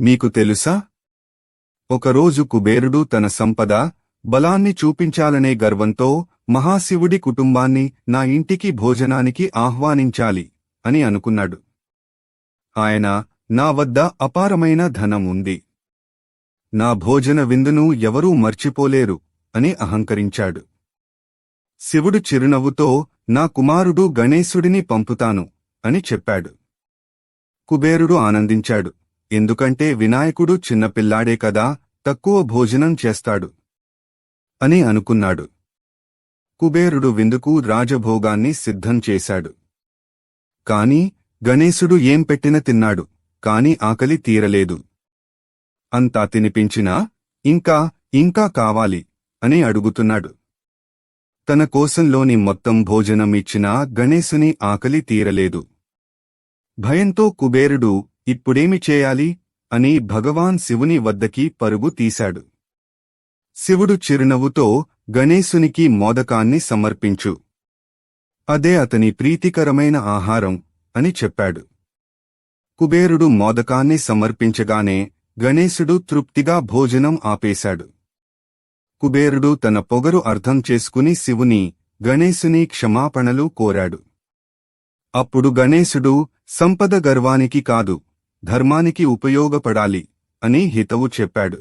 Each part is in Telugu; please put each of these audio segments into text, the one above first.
మీకు తెలుసా? ఒకరోజు కుబేరుడు తన సంపద బలాన్ని చూపించాలనే గర్వంతో మహాశివుడి కుటుంబాన్ని నా ఇంటికి భోజనానికి ఆహ్వానించాలి అని అనుకున్నాడు. ఆయన నా వద్ద అపారమైన ధనం ఉంది. నా భోజన విందును ఎవరూ మర్చిపోలేరు అని అహంకరించాడు. శివుడు చిరునవ్వుతో నా కుమారుడు గణేశుడిని పంపుతాను అని చెప్పాడు. కుబేరుడు ఆనందించాడు. ఎందుకంటే వినాయకుడు చిన్నపిల్లాడే కదా తక్కువ భోజనం చేస్తాడు. అని అనుకున్నాడు. కుబేరుడు విందుకు రాజభోగాన్ని సిద్ధం చేశాడు. కాని గణేశుడు ఏం పెట్టిన తిన్నాడు కాని ఆకలి తీరలేదు. అంతా తినిపించినా ఇంకా ఇంకా కావాలి అని అడుగుతున్నాడు. తన కోసంలోని మొత్తం భోజనం ఇచ్చినా గణేశుని ఆకలి తీరలేదు. భయంతో కుబేరుడు ఇప్పుడేమి చేయాలి? అని భగవాన్ శివుని వద్దకి పరుగు తీశాడు. శివుడు చిరునవ్వుతో గణేశునికి మోదకాన్ని సమర్పించు. అదే అతని ప్రీతికరమైన ఆహారం అని చెప్పాడు. కుబేరుడు మోదకాన్ని సమర్పించగానే గణేశుడు తృప్తిగా భోజనం ఆపేశాడు. కుబేరుడు తన పొగరు అర్థం చేసుకుని శివుని గణేశుని క్షమాపణలు కోరాడు. అప్పుడు గణేశుడు సంపద గర్వానికి కాదు ధర్మానికి ఉపయోగపడాలి అని హితవు చెప్పాడు.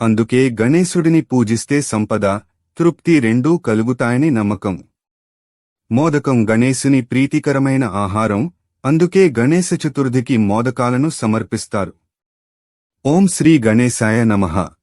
అందుకే గణేశుడిని పూజిస్తే సంపద తృప్తి రెండూ కలుగుతాయని నమ్మకం. మోదకం గణేశుని ప్రీతికరమైన ఆహారం అందుకే గణేశ చతుర్థికి మోదకాలను సమర్పిస్తారు. ఓం శ్రీ గణేశాయ నమః.